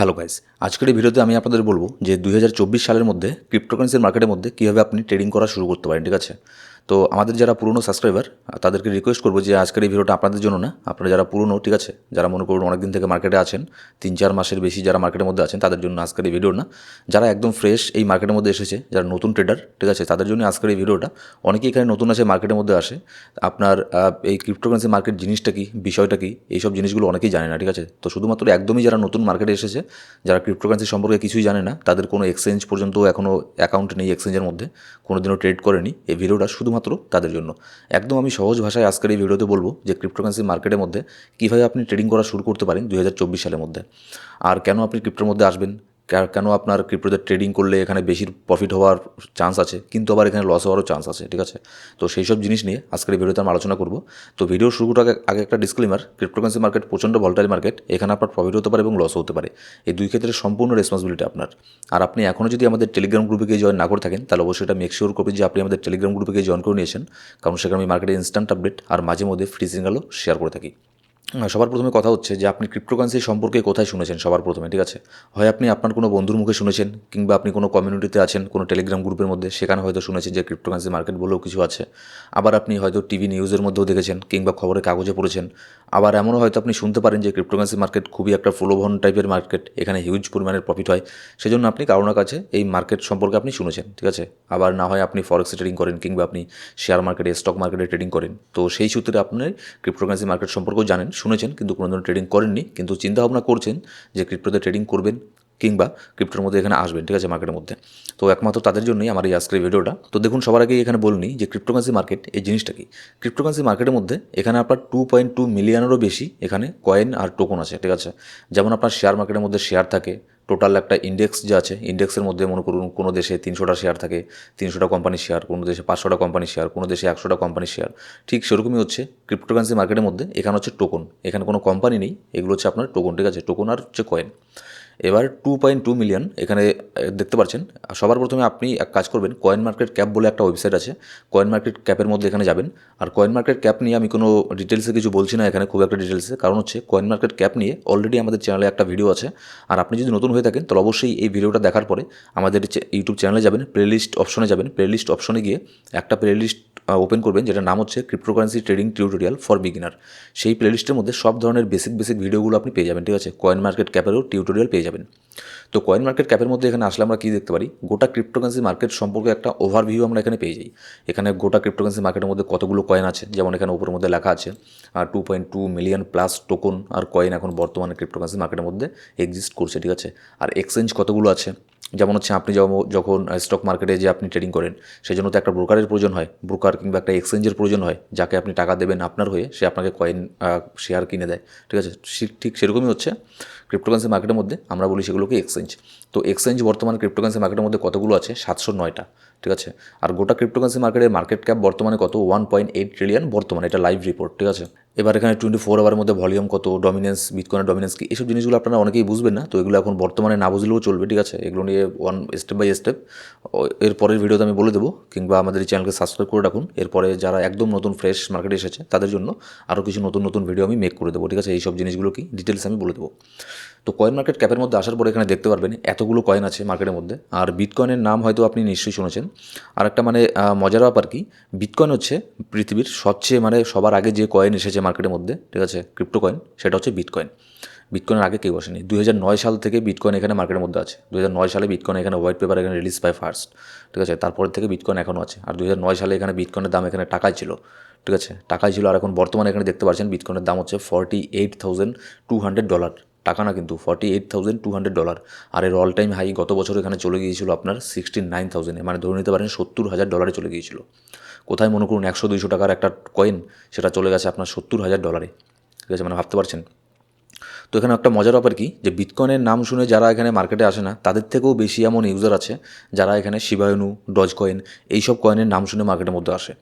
Hello guys আজকের এই ভিডিওতে আমি আপনাদের বলব যে দুই হাজার চব্বিশ সালের মধ্যে ক্রিপ্টোকারেন্সির মার্কেটের মধ্যে কীভাবে আপনি ট্রেডিং করা শুরু করতে পারেন, ঠিক আছে? তো আমাদের যারা পুরনো সাবস্ক্রাইবার তাদেরকে রিকোয়েস্ট করব যে আজকের এই ভিডিওটা আপনাদের জন্য না। আপনারা যারা পুরনো, ঠিক আছে? যারা মনে করুন অনেক দিন থেকে মার্কেটে আছেন তিন চার মাসের বেশি যারা মার্কেটের মধ্যে আছেন, তাদের জন্য আজকের এই ভিডিও না। যারা একদম ফ্রেশ এই মার্কেটের মধ্যে এসেছে, যারা নতুন ট্রেডার ঠিক আছে? তাদের জন্য আজকের এই ভিডিওটা। অনেকেই এখানে নতুন আছে মার্কেটের মধ্যে আসে। আপনার এই ক্রিপ্টোকারেন্সি মার্কেট জিনিসটা কি, বিষয়টা কি, এইসব জিনিসগুলো অনেকেই জানে না, ঠিক আছে? তো শুধুমাত্র একদমই যারা নতুন মার্কেটে এসেছে, যারা ক্রিপ্টোকারেন্সি সম্পর্কে কিছুই জানে না, তাদের কোনো এক্সচেঞ্জ পর্যন্ত এখনও অ্যাকাউন্ট নেই এক্সচেঞ্জের মধ্যে। কোনো দিনও ট্রেড করেনি। এই ভিডিওটা শুধুমাত্র তাদের জন্য। একদম আমি সহজ ভাষায় আজকের এই ভিডিওতে বলব যে ক্রিপ্টোকারেন্সি মার্কেটের মধ্যে কীভাবে আপনি ট্রেডিং করা শুরু করতে পারেন দুই হাজার চব্বিশ সালের মধ্যে। আর কেন আপনি ক্রিপ্টোর মধ্যে আসবেন? কেন আপনার ক্রিপ্টোতে ট্রেডিং করলে এখানে বেশি প্রফিট হওয়ার চান্স আছে? কিন্তু আবার এখানে লস হওয়ারও চান্স আছে, ঠিক আছে? তো সেই সব জিনিস নিয়ে আজকের ভিডিওতে আমরা আলোচনা করব। তো ভিডিও শুরু করার আগে- একটা ডিসক্লেমার ক্রিপ্টোকারেন্সি মার্কেট প্রচণ্ড ভলটাইল মার্কেট এখানে আপনার প্রফিট হতে পারে এবং লস হতে পারে। এই দুই ক্ষেত্রে সম্পূর্ণ রেসপন্সিবিলিটি আপনার। আর আপনি এখনও যদি আমাদের টেলিগ্রাম গ্রুপে গিয়ে জয়েন না করে থাকেন, তাহলে অবশ্যই এটা মেক শিওর করবেন যে আপনি আমাদের টেলিগ্রাম গ্রুপে গিয়ে জয়েন করে নিয়েছেন। কারণ সেখানে আমি মার্কেটে ইনস্ট্যান্ট আপডেট আর মাঝে মধ্যে ফ্রি সিগনালও শেয়ার করে থাকি। সবার প্রথমে কথা হচ্ছে যে আপনি ক্রিপ্টোকারেন্সি সম্পর্কে কোথায় শুনেছেন সবার প্রথমে, ঠিক আছে? হয় আপনি আপনার কোনো বন্ধুর মুখে শুনেছেন কিংবা আপনি কোনো কমিউনিটিতে আছেন, কোনো টেলিগ্রাম গ্রুপের মধ্যে, সেখানে হয়তো শুনেছেন যে ক্রিপ্টোকারেন্সি মার্কেট বলেও কিছু আছে। আবার আপনি হয়তো টিভি নিউজের মধ্যেও দেখেছেন কিংবা খবরের কাগজে পড়েছেন। আবার এমনও হয়তো আপনি শুনতে পারেন যে ক্রিপ্টোকারেন্সি মার্কেট খুবই একটা প্রলোভন টাইপের মার্কেট এখানে হিউজ পরিমাণের প্রফিট হয়। সেজন্য আপনি কারোর কাছে এই মার্কেট সম্পর্কে আপনি শুনেছেন, ঠিক আছে? আবার না হয় আপনি ফরেক্সে ট্রেডিং করেন কিংবা আপনি শেয়ার মার্কেটে স্টক মার্কেটে ট্রেডিং করেন। তো সেই সূত্রে আপনি ক্রিপ্টোকারেন্সি মার্কেট সম্পর্কেও জানেন শুনেছেন কিন্তু কোনো ধরনের ট্রেডিং করেননি কিন্তু চিন্তাভাবনা করছেন যে ক্রিপ্টোতে ট্রেডিং করবেন কিংবা ক্রিপ্টোর মধ্যে এখানে আসবেন, ঠিক আছে মার্কেটের মধ্যে। তো একমাত্র তাদের জন্যই আমার এই আজকের ভিডিওটা। তো দেখুন, সবার আগে এখানে বলিনি যে ক্রিপ্টোকারেন্সি মার্কেট এই জিনিসটা কি? ক্রিপ্টোকারেন্সি মার্কেটের মধ্যে এখানে আপনার টু পয়েন্ট টু মিলিয়নেরও বেশি এখানে কয়েন আর টোকন আছে, ঠিক আছে? যেমন আপনার শেয়ার মার্কেটের মধ্যে শেয়ার থাকে টোটাল একটা ইন্ডেক্স যে আছে ইন্ডেক্সের মধ্যে মনে করুন কোনো দেশে তিনশোটা শেয়ার থাকে, তিনশোটা কোম্পানির শেয়ার কোনো দেশে পাঁচশোটা কোম্পানির শেয়ার কোনো দেশে একশোটা কোম্পানির শেয়ার ঠিক সেরকমই হচ্ছে ক্রিপ্টোকারেন্সি মার্কেটের মধ্যে, এখানে হচ্ছে টোকন এখানে কোনো কোম্পানি নেই, এগুলো হচ্ছে আপনার টোকন ঠিক আছে? টোকন আর হচ্ছে কয়েন এবার টু পয়েন্ট টু মিলিয়ন এখানে দেখতে পাচ্ছেন। সবার প্রথমে আপনি এক কাজ করবেন কয়েন মার্কেট ক্যাপ বলে একটা ওয়েবসাইট আছে। কয়েন মার্কেট ক্যাপের মধ্যে এখানে যাবেন। আর কয়েন মার্কেট ক্যাপ নিয়ে আমি কোনো ডিটেলসে কিছু বলছি না এখানে, খুব একটা ডিটেলসে কারণ হচ্ছে কয়েন মার্কেট ক্যাপ নিয়ে অলরেডি আমাদের চ্যানেলে একটা ভিডিও আছে। আর আপনি যদি নতুন হয়ে থাকেন, তাহলে অবশ্যই এই ভিডিওটা দেখার পরে আমাদের ইউটিউব চ্যানেলে যাবেন প্লেলিস্ট অপশনে যাবেন। প্লেলিস্ট অপশনে গিয়ে একটা প্লেলিস্ট ওপেন করবেন, যেটার নাম হচ্ছে cryptocurrency trading tutorial for beginner সেই প্লেলিস্টের মধ্যে সব ধরনের বেসিক বেসিক ভিডিওগুলো আপনি পেয়ে যাবেন, ঠিক আছে? কয়েন মার্কেট ক্যাপেরও টিউটোরিয়াল পেয়ে যাবেন। তো কয়েন মার্কেট ক্যাপের মধ্যে এখানে আসলে আমরা কী দেখতে পারি? গোটা ক্রিপ্টোকারেন্সি মার্কেট সম্পর্কে একটা ওভারভিউ আমরা এখানে পেয়ে যাই। এখানে গোটা ক্রিপ্টোকারেন্সি মার্কেটের মধ্যে কতগুলো কয়েন আছে? যেমন এখানে উপরের মধ্যে লেখা আছে আর two point two million plus token আর কয়েন এখন বর্তমানে ক্রিপ্টোকারেন্সি মার্কেটের মধ্যে এক্সিস্ট করছে, ঠিক আছে? আর এক্সচেঞ্জ কতগুলো আছে? যেমন হচ্ছে আপনি যখন স্টক মার্কেটে যে আপনি ট্রেডিং করেন সেই জন্য তো একটা ব্রোকারের প্রয়োজন হয়। ব্রোকার কিংবা একটা এক্সচেঞ্জের প্রয়োজন হয়, যাকে আপনি টাকা দেবেন আপনার হয়ে, সে আপনাকে কয়েন শেয়ার কিনে দেয়, ঠিক আছে? ঠিক সেরকমই হচ্ছে। ক্রিপ্টোকারেন্সি মার্কেটের মধ্যে আমরা বলি সেগুলোকে এক্সচেঞ্জ তো এক্সচেঞ্জ বর্তমান ক্রিপ্টোকারেন্সি মার্কেটের মধ্যে কতগুলো আছে? সাতশো নয়টা। ঠিক আছে? আর গোটা ক্রিপ্টোকারেন্সি মার্কেটের মার্কেট ক্যাপ বর্তমানে কত? ওয়ান পয়েন্ট এইট ট্রিলিয়ন বর্তমানে এটা লাইভ রিপোর্ট ঠিক আছে? এবার এখানে টোয়েন্টি ফোর আওয়ার মধ্যে ভলিউম কত? ডমিনেন্স বিটকয়েনের ডমিনেন্স কি? এসব জিনিসগুলো আপনারা অনেকেই বুঝবেন না, তো এগুলো এখন বর্তমানে না বুঝলেও চলবে, ঠিক আছে? এগুলো নিয়ে ওয়ান স্টেপ বাই স্টেপ এর পরের ভিডিওতে আমি বলে দেবো, কিংবা আমাদের এই চ্যানেলকে সাবস্ক্রাইব করে রাখুন। এরপরে যারা একদম নতুন ফ্রেশ মার্কেটে এসেছে, তাদের জন্য আরও কিছু নতুন নতুন ভিডিও আমি মেক করে দেবো, ঠিক আছে? এইসব জিনিসগুলো কি? ডিটেলস আমি বলে দেবো। তো কয়েন মার্কেট ক্যাপের মধ্যে আসার পরে এখানে দেখতে পারবেন এতগুলো কয়েন আছে মার্কেটের মধ্যে। আর বিটকয়েনের নাম হয়তো আপনি নিশ্চয়ই শুনেছেন। আর একটা মানে মজার ব্যাপার কি? বিটকয়েন হচ্ছে পৃথিবীর সবচেয়ে মানে সবার আগে যে কয়েন এসেছে মার্কেটের মধ্যে, ঠিক আছে? ক্রিপ্টো কয়েন সেটা হচ্ছে বিটকয়েন বিটকয়েনের আগে কেউ আসেনি। হাজার নয় সাল থেকে বিটকয়েন এখানে মার্কেটের মধ্যে আছে। দু নয় সালে বিটকয়েন এখানে হোয়াইট পেপার এখানে রিলিজ পায় ফার্স্ট ঠিক আছে? তারপর থেকে বিটকয়েন এখনও আছে। আর হাজার নয় সালে এখানে বিটকয়েনের দাম এখানে টাকায় ছিল, ঠিক আছে? টাকায় ছিল। আর এখন বর্তমানে এখানে দেখতে পাচ্ছেন বিটকয়েনের দাম হচ্ছে forty eight thousand two hundred dollar টাকা না কিন্তু forty eight thousand two hundred dollar আর এর অল টাইম হাই গত বছর এখানে চলে গিয়েছিল আপনার সিক্সটি নাইন থাউজেন্ডে মানে ধরে নিতে পারেন সত্তর হাজার ডলারে চলে গিয়েছিল। কোথায় মনে করুন একশো দুইশো টাকার একটা কয়েন সেটা চলে গেছে আপনার সত্তর হাজার ডলারে ঠিক আছে মানে ভাবতে পারছেন? তো এখানে একটা মজার ব্যাপার কি? যে বিটকয়েনের নাম শুনে যারা এখানে মার্কেটে আসে না, তাদের থেকেও বেশি এমন ইউজার আছে যারা এখানে শিবায়নু ডজ কয়েন এইসব কয়েনের নাম শুনে মার্কেটের মধ্যে আসে।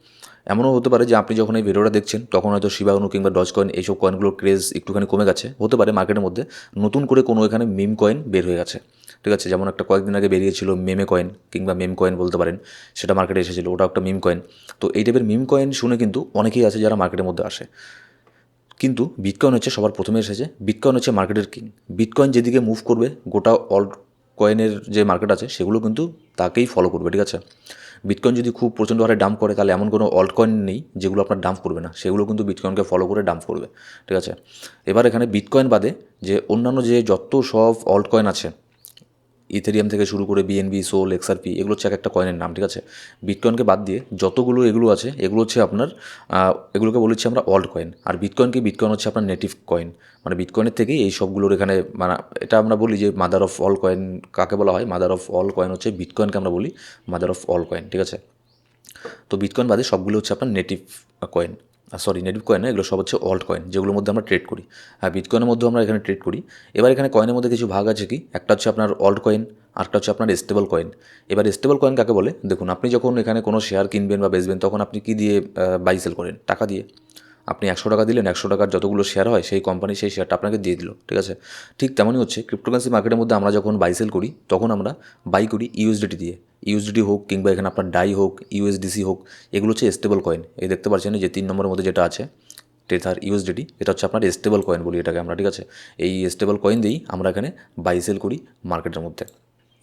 এমনও হতে পারে যে আপনি যখন এই ভিডিওটা দেখছেন, তখন হয়তো শিবায়নু কিংবা ডজ কয়েন এইসব কয়েনগুলোর ক্রেজ একটুখানি কমে গেছে। হতে পারে মার্কেটের মধ্যে নতুন করে কোনো এখানে মিম কয়েন বের হয়ে গেছে। ঠিক আছে? যেমন একটা কয়েকদিন আগে বেরিয়েছিল মেমে কয়েন কিংবা মেম কয়েন বলতে পারেন, সেটা মার্কেটে এসেছিল ওটা একটা মিম কয়েন তো এই টাইপের মিম কয়েন শুনে কিন্তু অনেকেই আছে যারা মার্কেটের মধ্যে আসে। কিন্তু বিটকয়েন হচ্ছে সবার প্রথমে এসেছে। বিটকয়েন হচ্ছে মার্কেটের কিং বিটকয়েন যেদিকে মুভ করবে, গোটা অল কয়েনের যে মার্কেট আছে, সেগুলো কিন্তু তাকেই ফলো করবে। ঠিক আছে? বিটকয়েন যদি খুব প্রচণ্ড হারে ডাম্প করে, তাহলে এমন কোনো অল্ট কয়েন নেই যেগুলো আপনার ডাম্প করবে না। সেগুলো কিন্তু বিটকয়েনকে ফলো করে ডাম্প করবে। ঠিক আছে? এবার এখানে বিটকয়েন বাদে যে অন্যান্য যে যত সব অল্ট কয়েন আছে ইথেরিয়াম থেকে শুরু করে বিএনবি সোল এক্সআরপি এগুলো হচ্ছে এক একটা কয়েনের নাম, ঠিক আছে? বিটকয়েনকে বাদ দিয়ে যতগুলো এগুলো আছে, এগুলো হচ্ছে আপনার এগুলোকে বলেছি আমরা অল্ট কয়েন আর বিটকয়েনকে বিটকয়েন হচ্ছে আপনার নেটিভ কয়েন মানে বিটকয়েনের থেকেই এই সবগুলোর এখানে মানে এটা আমরা বলি যে মাদার অফ অল কয়েন কাকে বলা হয়? মাদার অফ অল কয়েন হচ্ছে বিটকয়েনকে আমরা বলি মাদার অফ অল কয়েন ঠিক আছে? তো বিটকয়েন বাদে সবগুলো হচ্ছে আপনার native coin sorry native coin এগুলো সব হচ্ছে অল্ট কয়েন যেগুলোর মধ্যে আমরা ট্রেড করি। আর বিটকয়েনের মধ্যেও আমরা এখানে ট্রেড করি। এবার এখানে কয়েনের মধ্যে কিছু ভাগ আছে কি? একটা হচ্ছে আপনার অল্ট কয়েন আরেকটা হচ্ছে আপনার স্টেবল কয়েন এবার স্টেবল কয়েন কাকে বলে? দেখুন, আপনি যখন এখানে কোনো শেয়ার কিনবেন বা বেচবেন, তখন আপনি কী দিয়ে বাই সেল করেন? টাকা দিয়ে। আপনি একশো টাকা দিলেন, একশো টাকার যতগুলো শেয়ার হয়, সেই কোম্পানি সেই শেয়ারটা আপনাকে দিয়ে দিল, ঠিক আছে? ঠিক তেমনই হচ্ছে ক্রিপ্টোকারেন্সি মার্কেটের মধ্যে আমরা যখন বাই সেল করি, তখন আমরা বাই করি ইউএসডিটি দিয়ে। ইউএসডিটি হোক কিংবা এখানে আপনার ডাই হোক ইউএসডিসি হোক, এগুলো হচ্ছে স্টেবল কয়েন এই দেখতে পাচ্ছেন যে তিন নম্বরের মধ্যে যেটা আছে টেথার ইউএসডিটি এটা হচ্ছে আপনার স্টেবল কয়েন বলি এটাকে আমরা, ঠিক আছে? এই স্টেবল কয়েন দিয়েই আমরা এখানে বাই সেল করি মার্কেটের মধ্যে।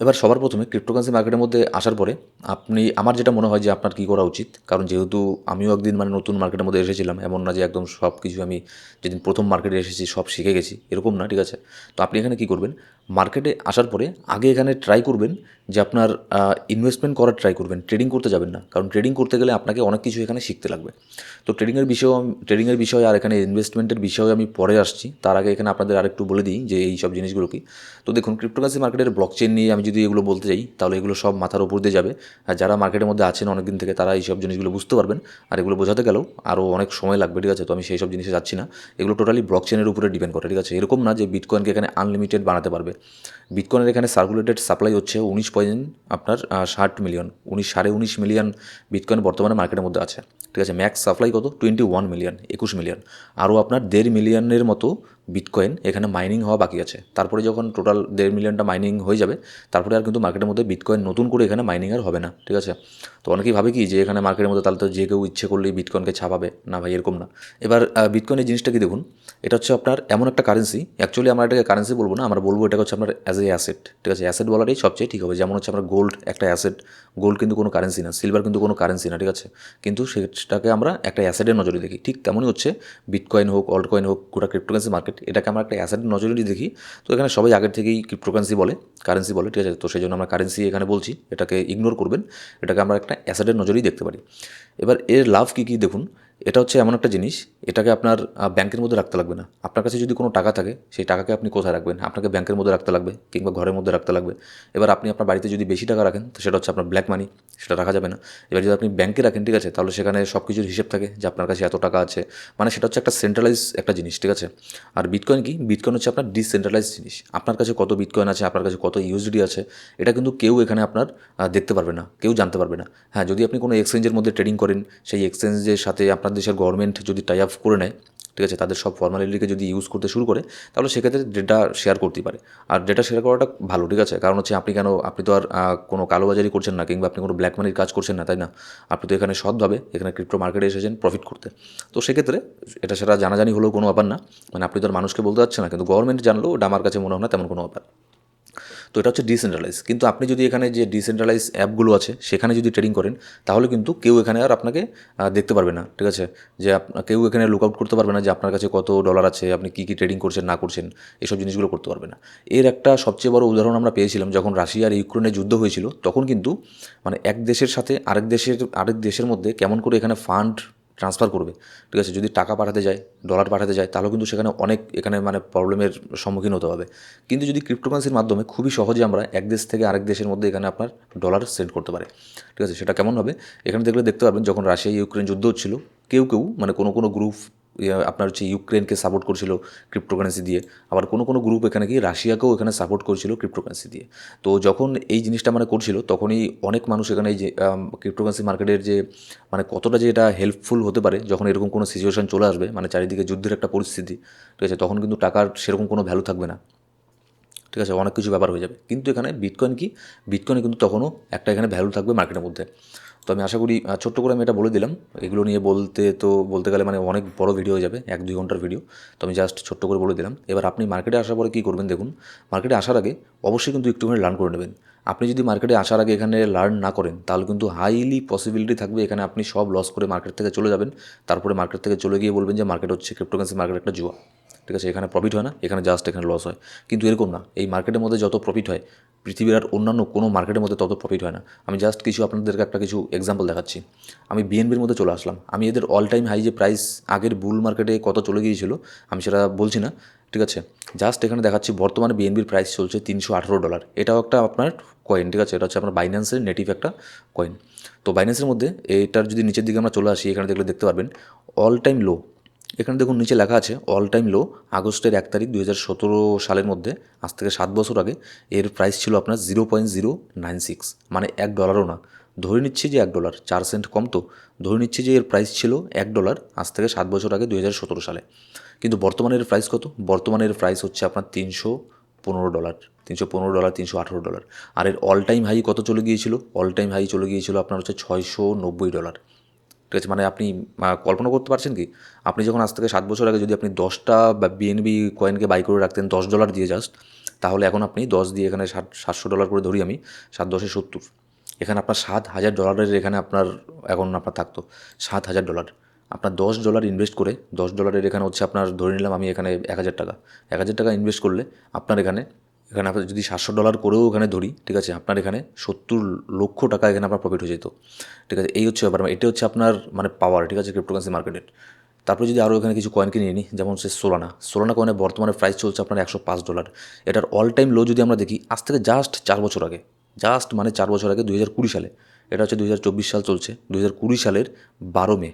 এবার সবার প্রথমে ক্রিপ্টোকারেন্সি মার্কেটের মধ্যে আসার পরে আপনি, আমার যেটা মনে হয় যে আপনার কী করা উচিত, কারণ যেহেতু আমিও একদিন মানে নতুন মার্কেটের মধ্যে এসেছিলাম, এমন না যে একদম সব কিছু আমি যেদিন প্রথম মার্কেটে এসেছি সব শিখে গেছি, এরকম না, ঠিক আছে? তো আপনি এখানে কী করবেন মার্কেটে আসার পরে আগে এখানে ট্রাই করবেন যে আপনার ইনভেস্টমেন্ট করার ট্রাই করবেন ট্রেডিং করতে যাবেন না, কারণ ট্রেডিং করতে গেলে আপনাকে অনেক কিছু এখানে শিখতে লাগবে। তো ট্রেডিংয়ের বিষয়েও ট্রেডিংয়ের বিষয়ে আর এখানে ইনভেস্টমেন্টের বিষয়ে আমি পরে আসছি, তার আগে এখানে আপনাদের আরেকটু বলে দিই যে এই সব জিনিসগুলো কি। তো দেখুন ক্রিপ্টোকারেন্সি মার্কেটের ব্লক চেন নিয়ে আমি যদি এগুলো বলতে যাই, তাহলে এগুলো সব মাথার উপর দিয়ে যাবে। আর যারা মার্কেটের মধ্যে আছেন অনেক দিন থেকে তারা এই সব জিনিসগুলো বুঝতে পারবেন। আর এগুলো বোঝাতে গেলেও আরও অনেক সময় লাগবে, ঠিক আছে? তো আমি সেই সব জিনিসে যাচ্ছি না। এগুলো টোটালি ব্লক চেনের উপরে ডিপেন্ড করে, ঠিক আছে? এরকম না যে বিটকয়েনকে এখানে আনলিমিটেড বানাতে পারবে। বিটকয়েনের এখানে সার্কুলেটেড সাপ্লাই হচ্ছে উনিশ পয়েন্ট আপনার ষাট মিলিয়ন উনিশ, সাড়ে উনিশ মিলিয়ন বিটকয়েন বর্তমানে মার্কেটের মধ্যে আছে, ঠিক আছে? ম্যাক্স সাপ্লাই কত? টোয়েন্টি ওয়ান মিলিয়ন একুশ মিলিয়ন আরও আপনার দেড় মিলিয়নের মতো বিটকয়েন এখানে মাইনিং হওয়া বাকি আছে। তারপরে যখন টোটাল দেড় মিলিয়নটা মাইনিং হয়ে যাবে, তারপরে আর কিন্তু মার্কেটের মধ্যে বিটকয়েন নতুন করে এখানে মাইনিং আর হবে না, ঠিক আছে? তো অনেকেই ভাবে কি যে এখানে মার্কেটের মধ্যে তাহলে তো যে কেউ ইচ্ছে করলেই বিটকয়েনকে ছাপাবে? না ভাই, এরকম না। এবার বিটকয়েনের জিনিসটা কি দেখুন, এটা হচ্ছে আপনার এমন একটা কারেন্সি অ্যাকচুয়ালি আমরা এটাকে কারেন্সি বলব না, আমরা বলব এটা হচ্ছে আপনার অ্যাজ এ অ্যাসেট ঠিক আছে? অ্যাসেট বলাটাই সবচেয়ে ঠিক হবে, যেমন হচ্ছে আমরা গোল্ড একটা অ্যাসেট গোল্ড কিন্তু কোনো কারেন্সি না সিলভার কিন্তু কোনো কারেন্সি না, ঠিক আছে? কিন্তু সেটাকে আমরা একটা অ্যাসেটের নজরে দেখি, ঠিক তেমনই হচ্ছে বিটকয়েন হোক অল্ট কয়েন হোক, গোটা ক্রিপ্টোকারেন্সি মার্কেট এটাকে আমরা একটা অ্যাসেট নজরে দেখি। তো এখানে সবাই আগের থেকেই ক্রিপ্টোকারেন্সি বলে কারেন্সি বলে, ঠিক আছে? তো সেই জন্য আমরা কারেন্সি এখানে বলছি, এটাকে ইগনোর করবেন, এটাকে আমরা একটা অ্যাসেটের নজরেই দেখতে পারি। এবার এর লাভ কী কী দেখুন এটা হচ্ছে এমন একটা জিনিস, এটাকে আপনার ব্যাংকের মধ্যে রাখতে লাগবে না। আপনার কাছে যদি কোনো টাকা থাকে, সেই টাকাকে আপনি কোথায় রাখবেন? আপনাকে ব্যাংকের মধ্যে রাখতে লাগবে কিংবা ঘরের মধ্যে রাখতে লাগবে। এবার আপনি আপনার বাড়িতে যদি বেশি টাকা রাখেন, তো সেটা হচ্ছে আপনার ব্ল্যাক মানি সেটা রাখা যাবে না। এবার যদি আপনি ব্যাংকে রাখেন, ঠিক আছে, তাহলে সেখানে সব কিছুর হিসেব থাকে যে আপনার কাছে এত টাকা আছে। মানে সেটা হচ্ছে একটা সেন্ট্রালাইজ একটা জিনিস, ঠিক আছে? আর বিটকয়েন কি? বিটকয়েন হচ্ছে আপনার ডিসেন্ট্রালাইজ জিনিস। আপনার কাছে কত বিটকয়েন আছে, আপনার কাছে কত ইউএসডি আছে, এটা কিন্তু কেউ এখানে আপনার দেখতে পারবে না, কেউ জানতে পারবে না। হ্যাঁ যদি আপনি কোনো এক্সচেঞ্জের মধ্যে ট্রেডিং করেন, সেই এক্সচেঞ্জের সাথে আপনার দেশের গভর্নমেন্ট যদি টাই আপ করে নেয়, ঠিক আছে, তাদের সব ফর্মালিটিকে যদি ইউজ করতে শুরু করে, তাহলে সেক্ষেত্রে ডেটা শেয়ার করতে পারে। আর ডেটা শেয়ার করাটা ভালো, ঠিক আছে? কারণ হচ্ছে আপনি কেন, আপনি তো আর কোনো কালোবাজারি করছেন না, কিংবা আপনি কোনো ব্ল্যাক মানির কাজ করছেন না, তাই না? আপনি তো এখানে সৎভাবে এখানে ক্রিপ্টো মার্কেটে এসেছেন প্রফিট করতে। তো সেক্ষেত্রে এটা সেটা জানাজানি হলেও কোনো ব্যাপার না। মানে আপনি তো আর মানুষকে বলতে পারছেন না, কিন্তু গভর্নমেন্ট জানলেও ওটা আমার কাছে মনে হয় না তেমন কোনো ব্যাপার। তো এটা হচ্ছে ডিসেন্ট্রালাইজ কিন্তু আপনি যদি এখানে যে ডিসেন্ট্রালাইজ অ্যাপগুলো আছে, সেখানে যদি ট্রেডিং করেন, তাহলে কিন্তু কেউ এখানে আর আপনাকে দেখতে পারবে না, ঠিক আছে? যে কেউ এখানে লুক আউট করতে পারবে না যে আপনার কাছে কত ডলার আছে, আপনি কী কী ট্রেডিং করছেন, না করছেন, এসব জিনিসগুলো করতে পারবে না। এর একটা সবচেয়ে বড় উদাহরণ আমরা পেয়েছিলাম যখন রাশিয়া আর ইউক্রেনের যুদ্ধ হয়েছিল, তখন কিন্তু মানে এক দেশের সাথে আরেক দেশের আরেক দেশের মধ্যে কেমন করে এখানে ফান্ড ট্রান্সফার করবে। ঠিক আছে, যদি টাকা পাঠাতে যায় ডলার পাঠাতে যায় তাহলেও কিন্তু সেখানে অনেক এখানে মানে প্রবলেমের সম্মুখীন হতে হবে। কিন্তু যদি ক্রিপ্টোকারেন্সির মাধ্যমে খুবই সহজে আমরা এক দেশ থেকে আরেক দেশের মধ্যে এখানে আপনার ডলার সেন্ড করতে পারে। ঠিক আছে, সেটা কেমন হবে? এখানে দেখলে দেখতে পারবেন, যখন রাশিয়া, ইউক্রেন যুদ্ধ হচ্ছিল, কেউ কেউ মানে কোনো কোনো গ্রুপ আপনার হচ্ছে ইউক্রেনকে সাপোর্ট করছিল ক্রিপ্টোকারেন্সি দিয়ে। আবার কোনো কোনো গ্রুপ এখানে কি রাশিয়াকেও এখানে সাপোর্ট করছিল ক্রিপ্টোকারেন্সি দিয়ে। তো যখন এই জিনিসটা মানে করছিল, তখনই অনেক মানুষ এখানে এই যে ক্রিপ্টোকারেন্সি মার্কেটের যে মানে কতটা যে এটা হেল্পফুল হতে পারে, যখন এরকম কোনো সিচুয়েশন চলে আসবে মানে চারিদিকে যুদ্ধের একটা পরিস্থিতি, ঠিক আছে, তখন কিন্তু টাকার সেরকম কোনো ভ্যালু থাকবে না। ঠিক আছে, অনেক কিছু ব্যাপার হয়ে যাবে। কিন্তু এখানে বিটকয়েন কি? বিটকয়েনে কিন্তু তখনও একটা এখানে ভ্যালু থাকবে মার্কেটের মধ্যে। তো আমি আশা করি ছোট্ট করে আমি এটা বলে দিলাম। এগুলো নিয়ে বলতে তো, বলতে গেলে মানে অনেক বড় ভিডিও হয়ে যাবে, এক দুই ঘণ্টার ভিডিও তো আমি জাস্ট ছোট্ট করে বলে দিলাম। এবার আপনি মার্কেটে আসার পরে কী করবেন দেখুন মার্কেটে আসার আগে অবশ্যই কিন্তু একটুখানি লার্ন করে নেবেন। আপনি যদি মার্কেটে আসার আগে এখানে লার্ন না করেন, তাহলে কিন্তু হাইলি পসিবিলিটি থাকবে এখানে আপনি সব লস করে মার্কেট থেকে চলে যাবেন। তারপরে মার্কেট থেকে চলে গিয়ে বলবেন যে মার্কেট হচ্ছে ক্রিপ্টোকারেন্সি মার্কেট একটা জুয়া। ঠিক আছে, এখানে প্রফিট হয় না, এখানে জাস্ট এখানে লস হয়। কিন্তু এরকম না, এই মার্কেটের মধ্যে যত প্রফিট হয়, পৃথিবীর আর অন্যান্য কোনো মার্কেটের মধ্যে তত প্রফিট হয় না। আমি জাস্ট কিছু আপনাদেরকে একটা কিছু এক্সাম্পল দেখাচ্ছি। আমি বিএনবির মধ্যে চলে আসলাম। আমি এদের অল টাইম হাই যে প্রাইস আগের বুল মার্কেটে কত চলে গিয়েছিল, আমি সেটা বলছি না, ঠিক আছে? জাস্ট এখানে দেখাচ্ছি, বর্তমানে বিএনবির প্রাইস চলছে তিনশো আঠারো ডলার এটাও একটা আপনার কয়েন ঠিক আছে? এটা হচ্ছে আপনার বাইন্যান্সের নেটিভ একটা কয়েন তো বাইন্যান্সের মধ্যে, এটার যদি নিচের দিকে আমরা চলে আসি, এখানে দেখলে দেখতে পারবেন অল টাইম লো এখানে দেখুন নিচে লেখা আছে অল টাইম লো আগস্টের এক তারিখ দু হাজার সতেরো সালের মধ্যে, আজ থেকে সাত বছর আগে, এর প্রাইস ছিল আপনার zero point zero nine six মানে এক ডলারও না। ধরে নিচ্ছি যে এক ডলার চার সেন্ট কম তো, ধরে নিচ্ছি যে এর প্রাইস ছিল এক ডলার আজ থেকে সাত বছর আগে দু হাজার সতেরো সালে। কিন্তু বর্তমানে এর প্রাইস কত? বর্তমানে এর প্রাইস হচ্ছে আপনার তিনশো পনেরো ডলার তিনশো পনেরো ডলার তিনশো আঠেরো ডলার আর এর অল টাইম হাই কত চলে গিয়েছিল? অল টাইম হাই চলে গিয়েছিল আপনার হচ্ছে ছয়শো নব্বই ডলার ঠিক আছে? মানে আপনি কল্পনা করতে পারছেন কি? আপনি যখন আজ থেকে সাত বছর আগে যদি আপনি দশটা বা বিএনবি কয়েনকে বাই করে রাখতেন, দশ ডলার দিয়ে জাস্ট তাহলে এখন আপনি দশ দিয়ে এখানে ষাট সাতশো ডলার করে ধরি আমি, সাত দশে সত্তর। এখানে আপনার সাত হাজার ডলারের এখানে আপনার, এখন আপনার থাকতো সাত হাজার ডলার আপনার দশ ডলার ইনভেস্ট করে, দশ ডলারের এখানে হচ্ছে আপনার, ধরে নিলাম আমি এখানে এক হাজার টাকা। এক হাজার টাকা ইনভেস্ট করলে আপনার এখানে এখানে আপনার যদি সাতশো ডলার করেও এখানে ধরি, ঠিক আছে, আপনার এখানে সত্তর লক্ষ টাকা এখানে আপনার প্রফিট হয়ে যেত, ঠিক আছে, এই হচ্ছে ব্যাপার। এটা হচ্ছে আপনার মানে পাওয়ার ঠিক আছে ক্রিপ্টোকারেন্সি মার্কেটের তারপরে যদি আরও এখানে কিছু কয়েন কিনে নিই, যেমন সে সোলানা সোলানা কয়েনের বর্তমানে প্রাইস চলছে আপনার একশো পাঁচ ডলার এটার অল টাইম লো যদি আমরা দেখি, আজ থেকে জাস্ট চার বছর আগে জাস্ট মানে চার বছর আগে দুই হাজার কুড়ি সালে, এটা হচ্ছে দুই হাজার চব্বিশ সাল চলছে, দুই সালের বারো মে।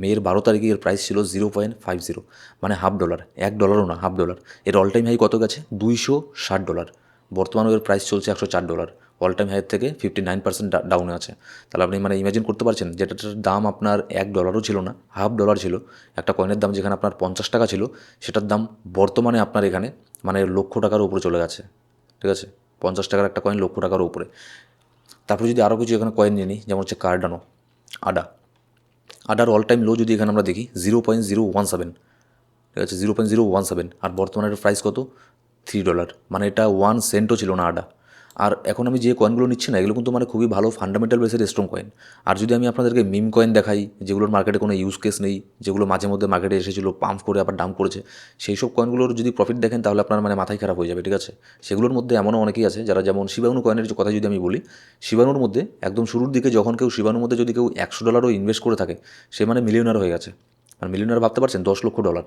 মেয়ের বারো তারিখে এর প্রাইস ছিল জিরো পয়েন্ট ফাইভ জিরো মানে হাফ ডলার এক ডলারও না হাফ ডলার এর অল টাইম হাই কত গেছে? দুইশো ষাট ডলার বর্তমানে এর প্রাইস চলছে একশো চার ডলার অল টাইম হাইয়ের থেকে ফিফটি নাইন পার্সেন্ট ডাউনে আছে। তাহলে আপনি মানে ইমাজিন করতে পারছেন যেটার দাম আপনার এক ডলারও ছিল না হাফ ডলার ছিল। একটা কয়েনের দাম যেখানে আপনার পঞ্চাশ টাকা ছিল, সেটার দাম বর্তমানে আপনার এখানে মানে লক্ষ টাকার উপরে চলে গেছে। ঠিক আছে? পঞ্চাশ টাকার একটা কয়েন লক্ষ টাকার উপরে। তারপরে যদি আরও কিছু এখানে কয়েন নিয়ে নিই, যেমন হচ্ছে কার্ডানো আডা আডার অল টাইম লো যদি এখানে আমরা দেখি zero point zero one seven ঠিক আছে zero point zero one seven আর বর্তমানের প্রাইস কত? থ্রি ডলার মানে এটা ওয়ান সেন্টও ছিল না আডা আর এখন আমি যে কয়েনগুলো নিচ্ছি না, এগুলো কিন্তু মানে খুবই ভালো ফান্ডামেন্টাল বেসের স্ট্রং কয়েন আর যদি আমি আপনাদেরকে মিম কয়েন দেখাই, যেগুলোর মার্কেটে কোনো ইউজ কেস নেই, যেগুলো মাঝে মধ্যে মার্কেটে এসেছিল পাম্প করে আবার ডাম করেছে, সেই সব কয়েনগুলোর যদি প্রফিট দেখেন, তাহলে আপনার মানে মাথায় খারাপ হয়ে যাবে, ঠিক আছে? সেগুলোর মধ্যে এমনও অনেকেই আছে, যারা যেমন শিবাণু কয়েনের কথা যদি আমি বলি শিবাণুর মধ্যে একদম শুরুর দিকে যখন কেউ শিবাণুর মধ্যে যদি কেউ একশো ডলারও ইনভেস্ট করে থাকে, সে মানে মিলিয়নার হয়ে গেছে। আর মিলিয়নার ভাবতে পারছেন? দশ লক্ষ ডলার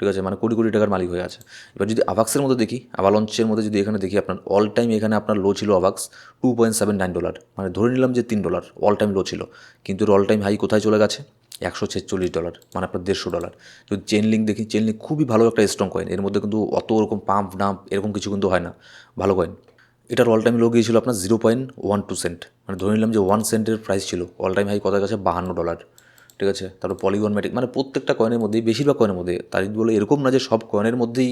ঠিক আছে? মানে কোটি কোটি টাকার মালিক হয়ে আছে। এবার যদি আভাক্সের মধ্যে দেখি আভালঞ্চের মধ্যে যদি এখানে দেখি আপনার অল টাইম এখানে আপনার লো ছিল AVAX two point seven nine dollar মানে ধরে নিলাম যে তিন ডলার অল টাইম লো ছিল। কিন্তু অল টাইম হাই কোথায় চলে গেছে? একশো ছেচল্লিশ ডলার মানে আপনার দেড়শো ডলার যদি চেন লিঙ্ক দেখি চেন লিঙ্ক খুবই ভালো একটা স্ট্রং কয়েন এর মধ্যে কিন্তু অত ওরকম পাম্প ডাম্প এরকম কিছু কিন্তু হয় না। ভালো কয়েন এটার অল টাইম লো গিয়েছিল আপনার zero point one two cent মানে ধরে নিলাম যে ওয়ান সেন্টের প্রাইস ছিল। অল টাইম হাই কোথায় গেছে? বাহান্ন ডলার ঠিক আছে? তারপর পলিগন ম্যাটিক মানে প্রত্যেকটা কয়েনের মধ্যেই, বেশিরভাগ কয়েনের মধ্যে, তার বলে এরকম না যে সব কয়েনের মধ্যেই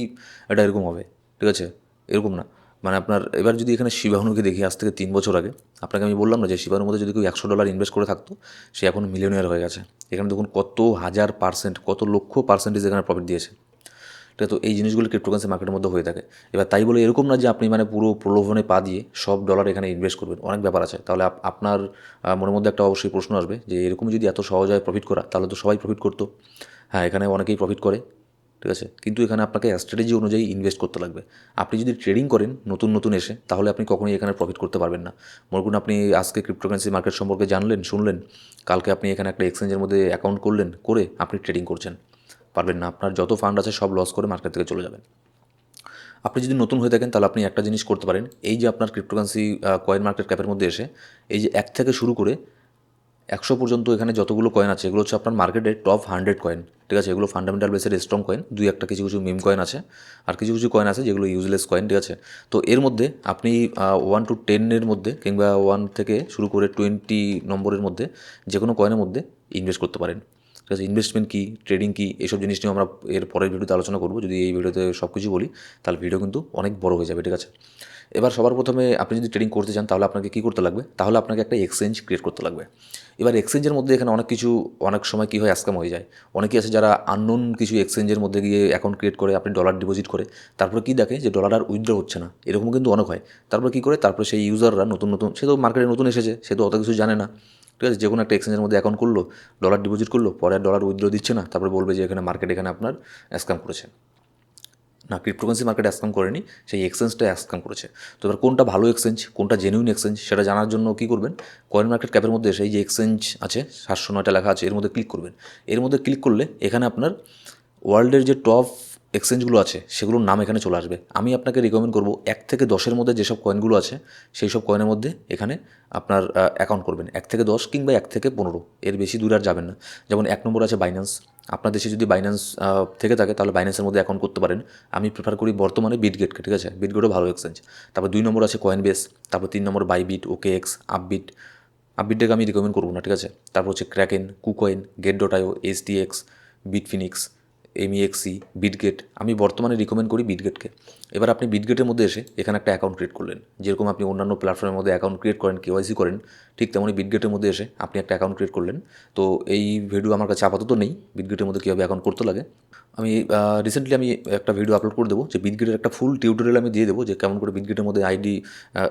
এটা এরকম হবে, ঠিক আছে? এরকম না। মানে আপনার, এবার যদি এখানে শিবাহনুকে দেখি, আজ থেকে তিন বছর আগে, আপনাকে আমি বললাম না যে শিবানুর মধ্যে যদি কেউ একশো ডলার ইনভেস্ট করে থাকতো, সে এখন মিলিয়নিয়ার হয়ে গেছে। এখানে দেখুন কত হাজার পার্সেন্ট কত লক্ষ পার্সেন্টেজ এখানে প্রফিট দিয়েছে। আছে তো এই জিনিসগুলো ক্রিপ্টোকারেন্সি মার্কেটের মধ্যে হয়ে থাকে। এবার তাই বলে এরকম না যে আপনি মানে পুরো প্রলোভনে পা দিয়ে সব ডলার এখানে ইনভেস্ট করবেন। অনেক ব্যাপার আছে। তাহলে আপনার মনের মধ্যে একটা অবশ্যই প্রশ্ন আসবে যে এরকম যদি এত সহজ হয় প্রফিট করা, তাহলে তো সবাই প্রফিট করতো। হ্যাঁ এখানে অনেকেই প্রফিট করে, ঠিক আছে? কিন্তু এখানে আপনাকে স্ট্র্যাটেজি অনুযায়ী ইনভেস্ট করতে লাগবে। আপনি যদি ট্রেডিং করেন নতুন নতুন এসে, তাহলে আপনি কখনোই এখানে প্রফিট করতে পারবেন না। মনে করুন আপনি আজকে ক্রিপ্টোকারেন্সি মার্কেট সম্পর্কে জানলেন, শুনলেন, কালকে আপনি এখানে একটা এক্সচেঞ্জের মধ্যে অ্যাকাউন্ট করলেন, করে আপনি ট্রেডিং করছেন। পারবেন না। আপনার যত ফান্ড আছে সব লস করে মার্কেট থেকে চলে যাবেন। আপনি যদি নতুন হয়ে থাকেন তাহলে আপনি একটা জিনিস করতে পারেন। এই যে আপনার ক্রিপ্টোকারেন্সি কয়েন মার্কেট ক্যাপের মধ্যে এসে এই যে এক থেকে শুরু করে একশো পর্যন্ত এখানে যতগুলো কয়েন আছে, এগুলো হচ্ছে আপনার মার্কেটের টপ হান্ড্রেড কয়েন ঠিক আছে? এগুলো ফান্ডামেন্টাল বেসের স্ট্রং কয়েন দুই একটা কিছু কিছু মিম কয়েন আছে আর কিছু কিছু কয়েন আছে যেগুলো ইউজলেস কয়েন ঠিক আছে? তো এর মধ্যে আপনি ওয়ান টু টেনের মধ্যে কিংবা ওয়ান থেকে শুরু করে টোয়েন্টি নম্বরের মধ্যে যে কোনো কয়েনের মধ্যে ইনভেস্ট করতে পারেন। ঠিক আছে ইনভেস্টমেন্ট কী ট্রেডিং কী এইসব জিনিস নিয়ে আমরা এর পরের ভিডিওতে আলোচনা করব। যদি এই ভিডিওতে সব কিছু বলি, তাহলে ভিডিও কিন্তু অনেক বড় হয়ে যাবে, ঠিক আছে? এবার সবার প্রথমে আপনি যদি ট্রেডিং করতে চান, তাহলে আপনাকে কী করতে লাগবে? তাহলে আপনাকে একটা এক্সচেঞ্জ ক্রিয়েট করতে লাগবে। এবার এক্সচেঞ্জের মধ্যে এখানে অনেক কিছু, অনেক সময় কী হয় স্ক্যাম হয়ে যায়। অনেকেই আছে যারা আননোন কিছু এক্সচেঞ্জের মধ্যে গিয়ে অ্যাকাউন্ট ক্রিয়েট করে, আপনি ডলার ডিপোজিট করে, তারপরে কী দেখে যে ডলার আর উইথড্র হচ্ছে না। এরকম কিন্তু অনেক হয়। তারপরে কী করে? তারপরে সেই ইউজাররা নতুন নতুন, সে তো মার্কেটে নতুন এসেছে, সে তো অত কিছু জানে না। ঠিক আছে? যে কোনো একটা এক্সচেঞ্জের মধ্যে অ্যাকাউন্ট করল ডলার ডিপোজিট করল, পরে ডলার উইথড্র দিচ্ছে না, তারপরে বলবে যে এখানে মার্কেট এখানে আপনার স্ক্যাম করেছে। না ক্রিপ্টোকারেন্সি মার্কেট স্ক্যাম করেনি, সেই এক্সচেঞ্জটা স্ক্যাম করেছে। তো এবার কোনটা ভালো এক্সচেঞ্জ কোনটা জেনুইন এক্সচেঞ্জ সেটা জানার জন্য কী করবেন? কয়েন মার্কেট ক্যাপের মধ্যে সেই যে এক্সচেঞ্জ আছে, সাতশো নয়টা লেখা আছে, এর মধ্যে ক্লিক করবেন। এর মধ্যে ক্লিক করলে এখানে আপনার ওয়ার্ল্ডের যে টপ এক্সচেঞ্জগুলো আছে, সেগুলোর নাম এখানে চলে আসবে। আমি আপনাকে রিকমেন্ড করব এক থেকে দশের মধ্যে যেসব কয়েনগুলো আছে, সেই সব কয়েনের মধ্যে এখানে আপনার অ্যাকাউন্ট করবেন। এক থেকে দশ কিংবা এক থেকে পনেরো, এর বেশি দূরে আর যাবেন না। যেমন এক নম্বর আছে বাইন্যান্স আপনার দেশে যদি বাইন্যান্স থেকে থাকে, তাহলে বাইন্যান্সের মধ্যে অ্যাকাউন্ট করতে পারেন। আমি প্রেফার করি বর্তমানে বিটগেটকে ঠিক আছে? বিটগেটও ভালো এক্সচেঞ্জ তারপর দুই নম্বর আছে কয়েন বেস তারপর তিন নম্বর বাইবিট ওকে এক্স আপবিট আপবিটটাকে আমি রিকমেন্ড করব না, ঠিক আছে? তারপর হচ্ছে Kraken KuCoin Gate dot io S T X Bitfinex MEXC Bitget আমি বর্তমানে রিকমেন্ড করি বিটগেটকে এবার আপনি বিটগেটের মধ্যে এসে এখানে একটা অ্যাকাউন্ট ক্রিয়েট করলেন। যেরকম আপনি অন্যান্য প্ল্যাটফর্মের মধ্যে অ্যাকাউন্ট ক্রিয়েট করেন কেওয়াইসি করেন, ঠিক তেমনই বিটগেটের মধ্যে এসে আপনি একটা অ্যাকাউন্ট ক্রিয়েট করলেন। তো এই ভিডিও আমার কাছে আপাতত নেই বিটগেটের মধ্যে কীভাবে অ্যাকাউন্ট করতে লাগে। আমি রিসেন্টলি আমি একটা ভিডিও আপলোড করে দেবো, যে বিটগেটের একটা ফুল টিউটোরিয়াল আমি দিয়ে দেবো, যে কেমন করে বিটগেটের মধ্যে আইডি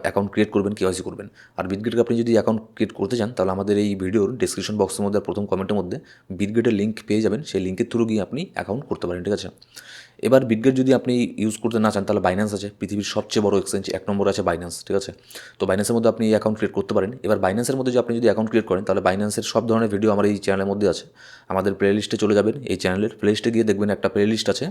অ্যাকাউন্ট ক্রিয়েট করবেন কেওয়াইসি করবেন। আর বিটগেটকে আপনি যদি অ্যাকাউন্ট ক্রিয়েট করতে চান, তাহলে আমাদের এই ভিডিওর ডিসক্রিপশন বক্সের মধ্যে প্রথম কমেন্টের মধ্যে বিটগেটের লিঙ্ক পেয়ে যাবেন, সেই লিঙ্কের থ্রু গিয়ে আপনি অ্যাকাউন্ট করতে পারেন, ঠিক আছে? এবার বিটগেট যদি আপনি ইউজ করতে না চান, তাহলে বাইন্যান্স আছে। পৃথিবীর সবচেয়ে বড় এক্সচেঞ্জ এক নম্বর আছে বাইন্যান্স ঠিক আছে? তো বাইন্যান্সের মধ্যে আপনি অ্যাকাউন্ট ক্রিয়েট করতে পারেন। এবার বাইন্যান্সের মধ্যে যদি আপনি যদি অ্যাকাউন্ট ক্রিয়েট করেন, তাহলে বাইন্যান্সের সব ধরনের ভিডিও আমার এই চ্যানেলের মধ্যে আছে। আমাদের প্লেলিস্টে চলে যাবেন এই চ্যানেলের প্লেলিস্টে গিয়ে দেখবেন একটা প্লেলিস্ট আছে।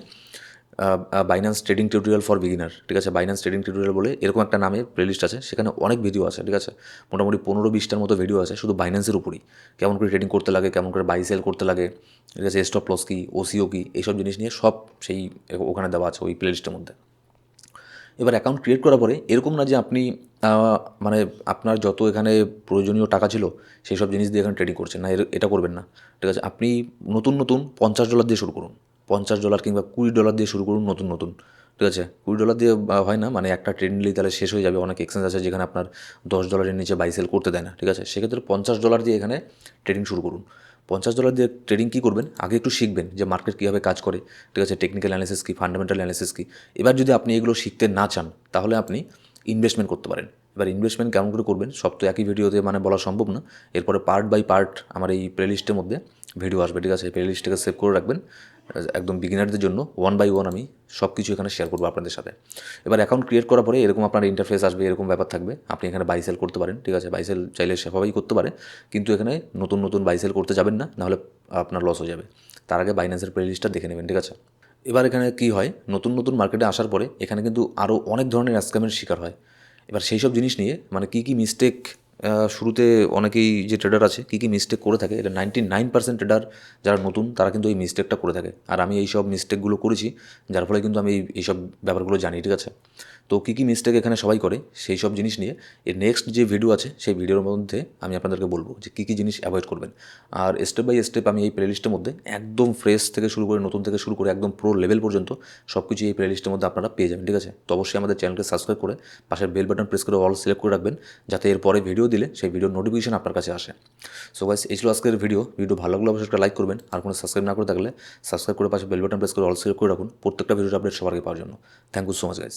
Binance trading tutorial for beginner ঠিক আছে? বাইন্যান্স ট্রেডিং টিউটোরিয়াল বলে এরকম একটা নামে প্লেলিস্ট আছে, সেখানে অনেক ভিডিও আছে, ঠিক আছে? মোটামুটি পনেরো বিশটার মতো ভিডিও আছে, শুধু বাইন্যান্সের উপরই। কেমন করে ট্রেডিং করতে লাগে, কেমন করে বাই সেল করতে লাগে, ঠিক আছে? স্টপ লস কী ওসিও কী, এইসব জিনিস নিয়ে সব সেই ওখানে দেওয়া আছে, ওই প্লেলিস্টের মধ্যে। এবার অ্যাকাউন্ট ক্রিয়েট করার পরে এরকম না যে আপনি মানে আপনার যত এখানে প্রয়োজনীয় টাকা ছিল, সেই সব জিনিস দিয়ে এখানে ট্রেডিং করছেন না এটা করবেন না, ঠিক আছে? আপনি নতুন নতুন পঞ্চাশ ডলার দিয়ে শুরু করুন। পঞ্চাশ ডলার কিংবা কুড়ি ডলার দিয়ে শুরু করুন নতুন নতুন। ঠিক আছে? কুড়ি ডলার দিয়ে হয় না? মানে একটা ট্রেন নিলেই তাহলে শেষ হয়ে যাবে। অনেক এক্সচেঞ্জ আছে যেখানে আপনার দশ ডলারের নিচে বাই সেল করতে দেয় না। ঠিক আছে? সেক্ষেত্রে পঞ্চাশ ডলার দিয়ে এখানে ট্রেডিং শুরু করুন। পঞ্চাশ ডলার দিয়ে ট্রেডিং কী করবেন? আগে একটু শিখবেন যে মার্কেট কীভাবে কাজ করে। ঠিক আছে? টেকনিক্যাল অ্যানালিসিস কী ফান্ডামেন্টাল অ্যানালিসিস কী? এবার যদি আপনি এগুলো শিখতে না চান, তাহলে আপনি ইনভেস্টমেন্ট করতে পারেন। এবার ইনভেস্টমেন্ট কেমন করে করবেন? সব তো একই ভিডিওতে মানে বলা সম্ভব না। এরপরে পার্ট বাই পার্ট আমার এই প্লেলিস্টের মধ্যে ভিডিও আসবে। ঠিক আছে? প্লেলিস্টটাকে সেভ করে রাখবেন। একদম বিগিনারদের জন্য ওয়ান বাই ওয়ান আমি সব কিছু এখানে শেয়ার করব আপনাদের সাথে। এবার অ্যাকাউন্ট ক্রিয়েট করার পরে এরকম আপনার ইন্টারফেস আসবে, এরকম ব্যাপার থাকবে। আপনি এখানে বাইসেল করতে পারেন, ঠিক আছে? বাইসেল চাইলে সেভাবেই করতে পারে, কিন্তু এখানে নতুন নতুন বাইসেল করতে যাবেন না, নাহলে আপনার লস হয়ে যাবে। তার আগে বাইন্যান্সের প্লেলিস্টটা দেখে নেবেন, ঠিক আছে? এবার এখানে কী হয়? নতুন নতুন মার্কেটে আসার পরে এখানে কিন্তু আরও অনেক ধরনের স্ক্যামের শিকার হয়। এবার সেই সব জিনিস নিয়ে মানে কী কী মিস্টেক শুরুতে অনেকেই যে ট্রেডার আছে, কী কী মিস্টেক করে থাকে, এটা নাইনটি নাইন পার্সেন্ট ট্রেডার যারা নতুন, তারা কিন্তু এই মিস্টেকটা করে থাকে। আর আমি এই সব মিস্টেকগুলো করেছি, যার ফলে কিন্তু আমি এই সব ব্যাপারগুলো জানি, ঠিক আছে? তো কী কী মিস্টেক এখানে সবাই করে, সেই সব জিনিস নিয়ে এর নেক্সট যে ভিডিও আছে, সেই ভিডিওর মধ্যে আমি আপনাদেরকে বলব যে কী কী জিনিস অ্যাভয়েড করবেন। আর স্টেপ বাই স্টেপ আমি এই প্লেলিস্টের মধ্যে একদম ফ্রেশ থেকে শুরু করে, নতুন থেকে শুরু করে, একদম প্রো লেভেল পর্যন্ত সব কিছু এই প্লেলিস্টের মধ্যে আপনারা পেয়ে যাবেন, ঠিক আছে? তো অবশ্যই আমাদের চ্যানেলকে সাবস্ক্রাইব করে পাশের বেল বাটন প্রেস করে অল সিলেক্ট করে রাখবেন, যাতে এরপরে ভিডিও দিলে সেই ভিডিও নোটিফিকেশন আপনার কাছে আসে। সো গাইস এই ছিল আজকের ভিডিও ভিডিও ভালো লাগলে অবশ্যই একটা লাইক করবেন। আর কোনো সাবস্ক্রাইব না করে থাকলে সাবস্ক্রাইব করে পাশে বেল বাটন প্রেস করে অল সিলেক্ট করে রাখুন। প্রত্যেকটা ভিডিওটা আপডেট সবার আগে পাওয়ার জন্য। Thank you so much guys